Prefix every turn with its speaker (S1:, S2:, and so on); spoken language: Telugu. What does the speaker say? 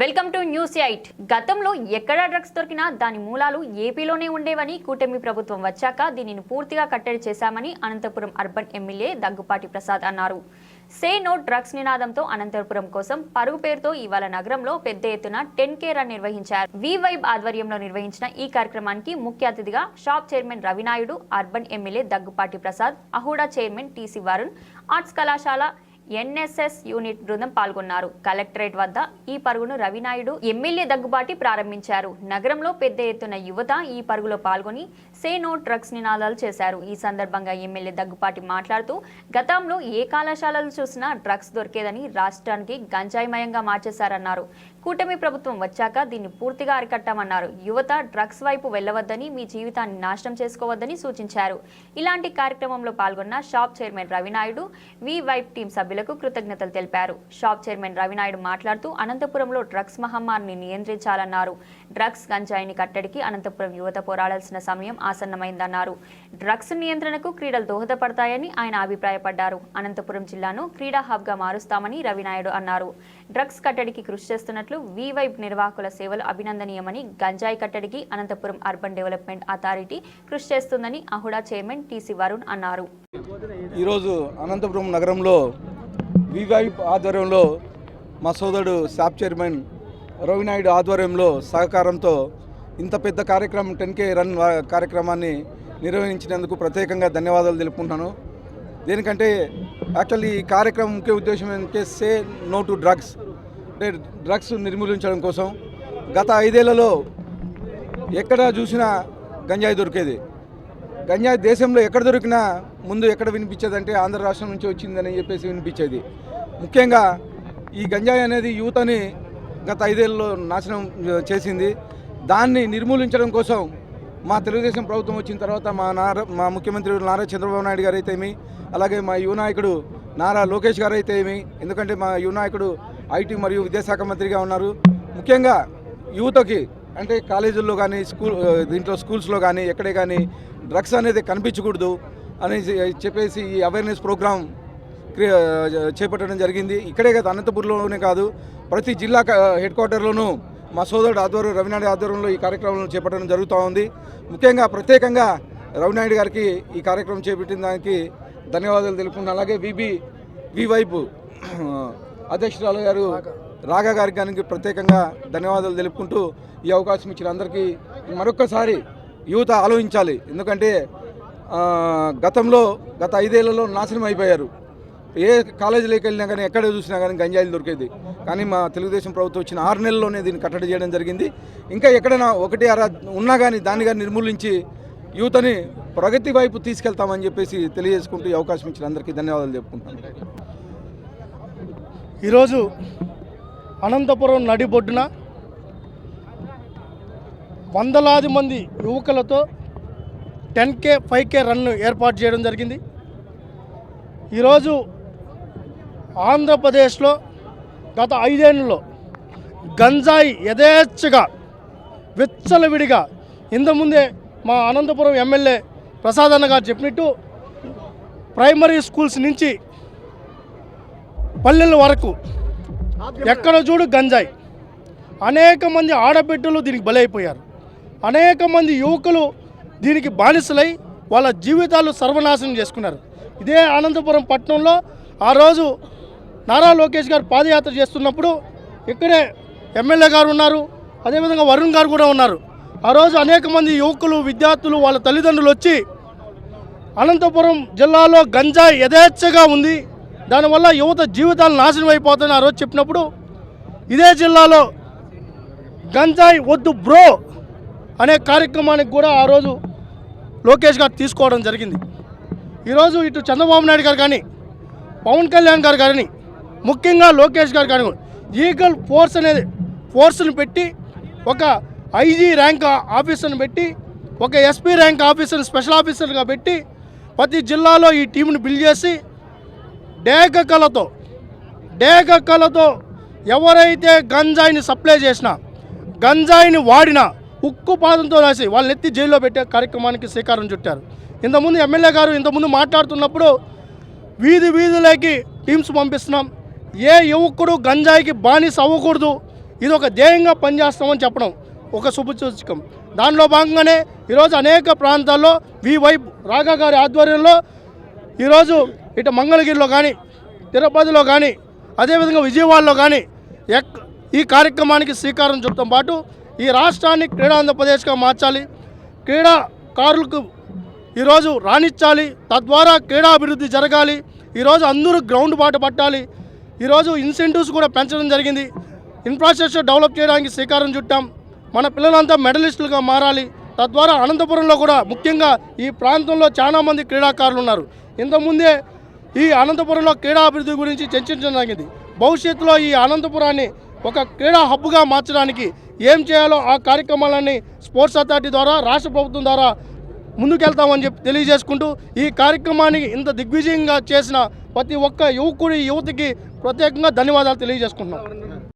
S1: Welcome to news eight. గతంలో ఎక్కడ డ్రగ్స్ దొరికినా దాని మూలాలు ఏపీలోనే ఉండేవని కూటమి ప్రభుత్వం వచ్చాక దీనిని పూర్తిగా కట్టడి చేశామని అనంతపురం అర్బన్ ఎమ్మెల్యే దగ్గుపాటి ప్రసాద్ అన్నారు. సే నో డ్రగ్స్ నినాదంతో అనంతపురం కోసం పరుగు పేరుతో ఇవాళ నగరంలో పెద్ద ఎత్తున టెన్ కే రన్ నిర్వహించారు. వివైబ్ ఆధ్వర్యంలో నిర్వహించిన ఈ కార్యక్రమానికి ముఖ్య అతిథిగా SHAP chairman Ravinaidu urban MLA Daggubati Prasad AHUDA chairman TC Varun arts కళాశాల ఎన్ఎస్ఎస్ యూనిట్ బృందం పాల్గొన్నారు. కలెక్టరేట్ వద్ద ఈ పరుగును రవినాయుడు ఎమ్మెల్యే దగ్గుబాటి ప్రారంభించారు. నగరంలో పెద్ద ఎత్తున యువత ఈ పరుగులో పాల్గొని సే నో డ్రగ్స్ నినాదాలు చేశారు. ఈ సందర్భంగా ఎమ్మెల్యే దగ్గుపాటి మాట్లాడుతూ గతంలో ఏ కళాశాలలు చూసినా డ్రగ్స్ దొరికేదని రాష్ట్రానికి గంజాయిమయంగా మార్చేశారన్నారు. కూటమి ప్రభుత్వం వచ్చాక దీన్ని పూర్తిగా అరికట్టామన్నారు. యువత డ్రగ్స్ వైపు వెళ్ళవద్దని మీ జీవితాన్ని నాశనం చేసుకోవద్దని సూచించారు. ఇలాంటి కార్యక్రమంలో పాల్గొన్న షాప్ చైర్మన్ రవినాయుడు వి వైప్ టీం సభ్యులకు కృతజ్ఞతలు తెలిపారు. షాప్ చైర్మన్ రవినాయుడు మాట్లాడుతూ అనంతపురంలో డ్రగ్స్ మహమ్మారిని నియంత్రించాలన్నారు. డ్రగ్స్ గంజాయిని కట్టడికి అనంతపురం యువత పోరాడాల్సిన సమయం ఆసన్నమైందన్నారు. డ్రగ్స్ నియంత్రణకు క్రీడలు దోహదపడతాయని ఆయన అభిప్రాయపడ్డారు. అనంతపురం జిల్లాను క్రీడా హబ్గా మారుస్తామని రవినాయుడు అన్నారు. డ్రగ్స్ కట్టడికి కృషి చేస్తున్నట్లు వివైబ్ నిర్వాహకుల సేవలు అభినందనీయమని గంజాయి కట్టడికి అనంతపురం అర్బన్ డెవలప్మెంట్ అథారిటీ కృషి చేస్తుందని అహుడా చైర్మన్ టీసీ వరుణ్ అన్నారు.
S2: ఈరోజు అనంతపురం నగరంలో వివైప్ ఆధ్వర్యంలో మా సోదరుడు శాప్ చైర్మన్ రవినాయుడు ఆధ్వర్యంలో సహకారంతో ఇంత పెద్ద కార్యక్రమం టెన్కే రన్ కార్యక్రమాన్ని నిర్వహించినందుకు ప్రత్యేకంగా ధన్యవాదాలు తెలుపుకుంటున్నాను. దేనికంటే యాక్చువల్లీ ఈ కార్యక్రమం ముఖ్య ఉద్దేశం ఏంటంటే సే నో టు డ్రగ్స్. అంటే డ్రగ్స్ నిర్మూలించడం కోసం గత ఐదేళ్ళలో ఎక్కడ చూసినా గంజాయి దొరికేది. గంజాయి దేశంలో ఎక్కడ దొరికినా ముందు ఎక్కడ వినిపించేదంటే ఆంధ్ర రాష్ట్రం నుంచి వచ్చిందని చెప్పేసి వినిపించేది. ముఖ్యంగా ఈ గంజాయి అనేది యువతని గత ఐదేళ్ళలో నాశనం చేసింది. దాన్ని నిర్మూలించడం కోసం మా తెలుగుదేశం ప్రభుత్వం వచ్చిన తర్వాత మా నారా మా ముఖ్యమంత్రి నారా చంద్రబాబు నాయుడు గారు అయితే ఏమి అలాగే మా యువ నాయకుడు నారా లోకేష్ గారు అయితే ఏమి ఎందుకంటే మా యువ నాయకుడు ఐటీ మరియు విద్యాశాఖ మంత్రిగా ఉన్నారు. ముఖ్యంగా యువతకి అంటే కాలేజీల్లో కానీ స్కూల్ దీంట్లో స్కూల్స్లో కానీ ఎక్కడే కానీ డ్రగ్స్ అనేది కనిపించకూడదు అని చెప్పేసి ఈ అవేర్నెస్ ప్రోగ్రాం చేపట్టడం జరిగింది. ఇక్కడే కాదు అనంతపూర్లోనే కాదు ప్రతి జిల్లా హెడ్ క్వార్టర్లోనూ మా సోదరుడు ఆధ్వర్యం రవినాయుడు ఆధ్వర్యంలో ఈ కార్యక్రమం చేపట్టడం జరుగుతూ ఉంది. ముఖ్యంగా ప్రత్యేకంగా రవినాయుడు గారికి ఈ కార్యక్రమం చేపట్టిన దానికి ధన్యవాదాలు తెలుపుకుంటున్నాను. అలాగే విబి వి వైపు అధ్యక్షురాలు గారు రాగా గారికి గారికి ప్రత్యేకంగా ధన్యవాదాలు తెలుపుకుంటూ ఈ అవకాశం ఇచ్చిన అందరికీ మరొకసారి యువత ఆలోచించాలి. ఎందుకంటే గతంలో గత ఐదేళ్ళలో నాశనం అయిపోయారు. ఏ కాలేజీలోకి వెళ్ళినా కానీ ఎక్కడ చూసినా కానీ గంజాయిలు దొరికేది. కానీ మా తెలుగుదేశం ప్రభుత్వం వచ్చిన ఆరు నెలల్లోనే దీన్ని కట్టడి చేయడం జరిగింది. ఇంకా ఎక్కడైనా ఒకటి అరా ఉన్నా కానీ దాన్ని కానీ నిర్మూలించి యువతని ప్రగతి వైపు తీసుకెళ్తామని చెప్పేసి తెలియజేసుకుంటూ ఈ అవకాశం ఇచ్చిన అందరికీ ధన్యవాదాలు చెప్పుకుంటాను
S3: ఈరోజు అనంతపురం నడిబొడ్డున వందలాది మంది యువకులతో ten K five K run ఏర్పాటు చేయడం జరిగింది. ఈరోజు ఆంధ్రప్రదేశ్లో గత ఐదేళ్ళలో గంజాయి యథేచ్ఛగా విచ్చలవిడిగా ఇంతకుముందే మా అనంతపురం ఎమ్మెల్యే ప్రసాద్ అన్న గారు చెప్పినట్టు ప్రైమరీ స్కూల్స్ నుంచి పల్లెల వరకు ఎక్కడ చూడు గంజాయి. అనేక మంది ఆడబిడ్డలు దీనికి బలైపోయారు. అనేక మంది యువకులు దీనికి బానిసలై వాళ్ళ జీవితాలు సర్వనాశనం చేసుకున్నారు. ఇదే అనంతపురం పట్టణంలో ఆ రోజు నారా లోకేష్ గారు పాదయాత్ర చేస్తున్నప్పుడు ఇక్కడే ఎమ్మెల్యే గారు ఉన్నారు. అదేవిధంగా వరుణ్ గారు కూడా ఉన్నారు. ఆ రోజు అనేక మంది యువకులు విద్యార్థులు వాళ్ళ తల్లిదండ్రులు వచ్చి అనంతపురం జిల్లాలో గంజాయి యథేచ్ఛగా ఉంది. దానివల్ల యువత జీవితాలు నాశనం అయిపోతున్నారు ఆ రోజు చెప్పినప్పుడు ఇదే జిల్లాలో గంజాయి వద్దు బ్రో అనే కార్యక్రమానికి కూడా ఆ రోజు లోకేష్ గారు తీసుకోవడం జరిగింది. ఈరోజు ఇటు చంద్రబాబు నాయుడు గారు కానీ పవన్ కళ్యాణ్ గారు కానీ ముఖ్యంగా లోకేష్ గారు కానీ ఈగల్ ఫోర్స్ అనేది ఫోర్స్ని పెట్టి ఒక ఐజీ ర్యాంక్ ఆఫీసర్ని పెట్టి ఒక ఎస్పీ ర్యాంక్ ఆఫీసర్ని స్పెషల్ ఆఫీసర్గా పెట్టి ప్రతి జిల్లాలో ఈ టీంని బిల్డ్ చేసి డేగ కళతో డేగ కళతో ఎవరైతే గంజాయిని సప్లై చేసినా గంజాయిని వాడినా ఉక్కు పాదంతో రాసి వాళ్ళని ఎత్తి జైల్లో పెట్టే కార్యక్రమానికి శ్రీకారం చుట్టారు. ఇంతకుముందు ఎమ్మెల్యే గారు ఇంతకుముందు మాట్లాడుతున్నప్పుడు వీధి వీధులకి టీమ్స్ పంపిస్తున్నాం. ఏ యువకుడు గంజాయికి బానిస అవ్వకూడదు. ఇది ఒక ధ్యేయంగా పనిచేస్తామని చెప్పడం ఒక శుభసూచకం. దానిలో భాగంగానే ఈరోజు అనేక ప్రాంతాల్లో వి వైబ్ గారి ఆధ్వర్యంలో ఈరోజు ఇటు మంగళగిరిలో కానీ తిరుపతిలో కానీ అదేవిధంగా విజయవాడలో కానీ ఎక్ ఈ కార్యక్రమానికి శ్రీకారం చుట్టడం పాటు ఈ రాష్ట్రాన్ని క్రీడా ఆంధ్రప్రదేశ్గా మార్చాలి. క్రీడాకారులకు ఈరోజు రాణించాలి. తద్వారా క్రీడాభివృద్ధి జరగాలి. ఈరోజు అందరూ గ్రౌండ్ బాట పట్టాలి. ఈరోజు ఇన్సెంటివ్స్ కూడా పెంచడం జరిగింది. ఇన్ఫ్రాస్ట్రక్చర్ డెవలప్ చేయడానికి శ్రీకారం చుట్టాం. మన పిల్లలంతా మెడలిస్టులుగా మారాలి. తద్వారా అనంతపురంలో కూడా ముఖ్యంగా ఈ ప్రాంతంలో చాలామంది క్రీడాకారులు ఉన్నారు. ఇంతకుముందే ఈ అనంతపురంలో క్రీడాభివృద్ధి గురించి చర్చించడం జరిగింది. భవిష్యత్తులో ఈ అనంతపురాన్ని ఒక క్రీడా హబ్గా మార్చడానికి ఏం చేయాలో ఆ కార్యక్రమాలన్నీ స్పోర్ట్స్ అథారిటీ ద్వారా రాష్ట్ర ప్రభుత్వం ద్వారా ముందుకెళ్తామని చెప్పి తెలియజేసుకుంటూ ఈ కార్యక్రమానికి ఇంత దిగ్విజయంగా చేసిన ప్రతి ఒక్క యువకుడి యువతికి ప్రత్యేకంగా ధన్యవాదాలు తెలియజేసుకుంటున్నాం.